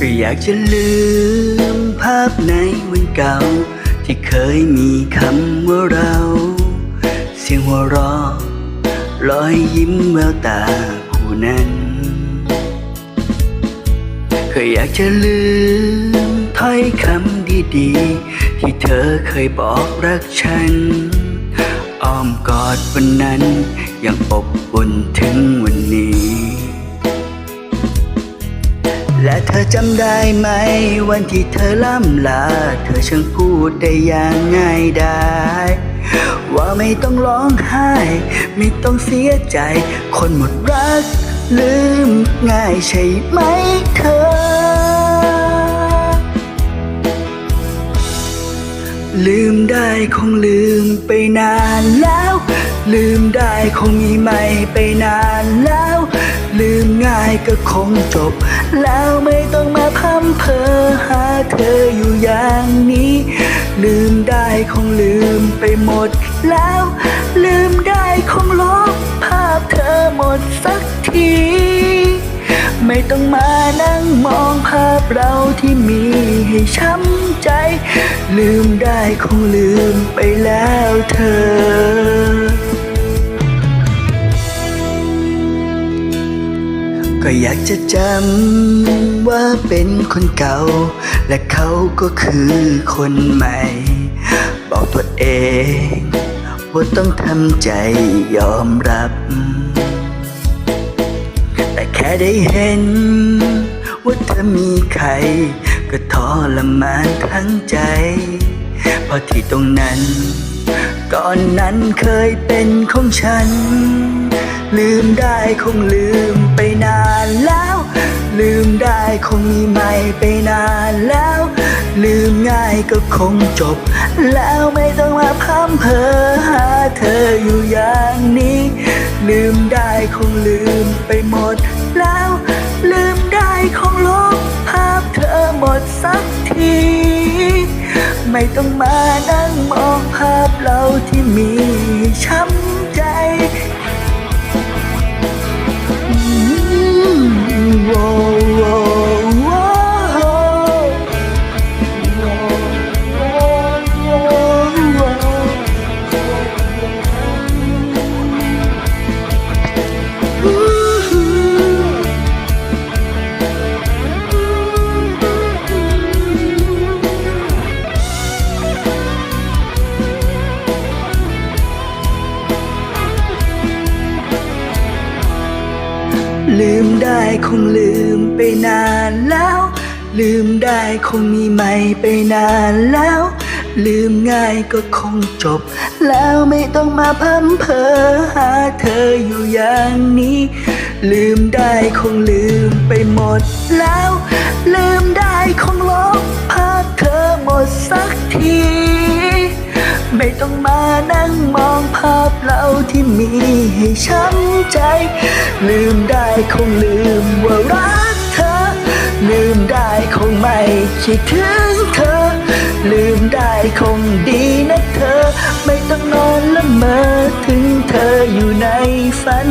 ก็อยากจะลืมภาพในวันเก่า ที่เคยมีคำว่าเรา เสียงหัวเราะรอยยิ้มแววตาผู้นั้นเคยอยากจะลืมถ้อยคำดีๆ ที่เธอเคยบอกรักฉัน อ้อมกอดวันนั้นยังอบอุ่นถึงวันนี้ และเธอจำได้ไหม วันที่เธอล่ำลา เธอช่างพูดได้อย่างง่ายดายว่าไม่ต้องร้องไห้ ไม่ต้องเสียใจ คนหมดรัก ลืมง่ายใช่ไหมเธอ ลืมได้คงลืมไปนานแล้ว ลืมได้คงมีไม่ไปนานแล้ว ก็คงจบ แล้วไม่ต้องมาพัมเพอหาเธออยู่อย่างนี้ ลืมได้คงลืมไปหมด แล้วลืมได้คงลบภาพเธอหมดสักที ไม่ต้องมานั่งมองภาพเราที่มีให้ช้ำใจ ลืมได้คงลืมไปแล้วเธอ ก็อยากจะจำว่าเป็นคนเก่า และเขาก็คือคนใหม่ บอกตัวเอง ว่าต้องทำใจยอมรับ แต่แค่ได้เห็น ว่าเธอมีใคร ก็ทรมานทั้งใจ เพราะที่ตรงนั้น ก่อนนั้นเคยเป็นของฉัน ลืมได้คงลืมไปนานแล้ว ลืมได้คงมีไม่ไปนานแล้ว ลืมง่ายก็คงจบ แล้วไม่ต้องมาพัมเพอหาเธออยู่อย่างนี้ ลืมได้คงลืมไปหมดแล้ว ลืมได้คงลบภาพเธอหมดสัก ไม่ต้องมานั่งมองภาพเราที่มีช้ำ ลืมได้คงลืมไปนานแล้ว ลืมได้คงมีไม่ไปนานแล้ว ลืมง่ายก็คงจบ แล้วไม่ต้องมาพัมเพอหาเธออยู่อย่างนี้ ลืมได้คงลืมไปหมดแล้ว ลืมได้คงลบ ต้องมานั่งมองภาพเราที่มีให้ช้ำใจ ลืมได้คงลืมว่ารักเธอ ลืมได้คงไม่คิดถึงเธอ ลืมได้คงดีนะเธอ ไม่ต้องนอนละเมอถึงเธออยู่ในฝัน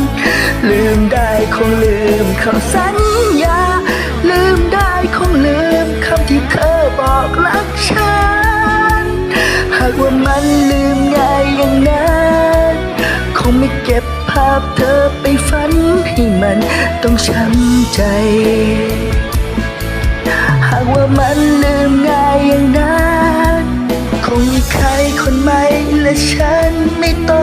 ลืมได้คงลืมคำสัญญา ลืมได้คงลืม ว่ามันลืมง่ายอย่างนั้นคงไม่เก็บภาพเธอไปฝันให้มันต้องช้ำใจ หากว่ามันลืมง่ายอย่างนั้นคงมีใครคนใหม่และฉันไม่ต้อง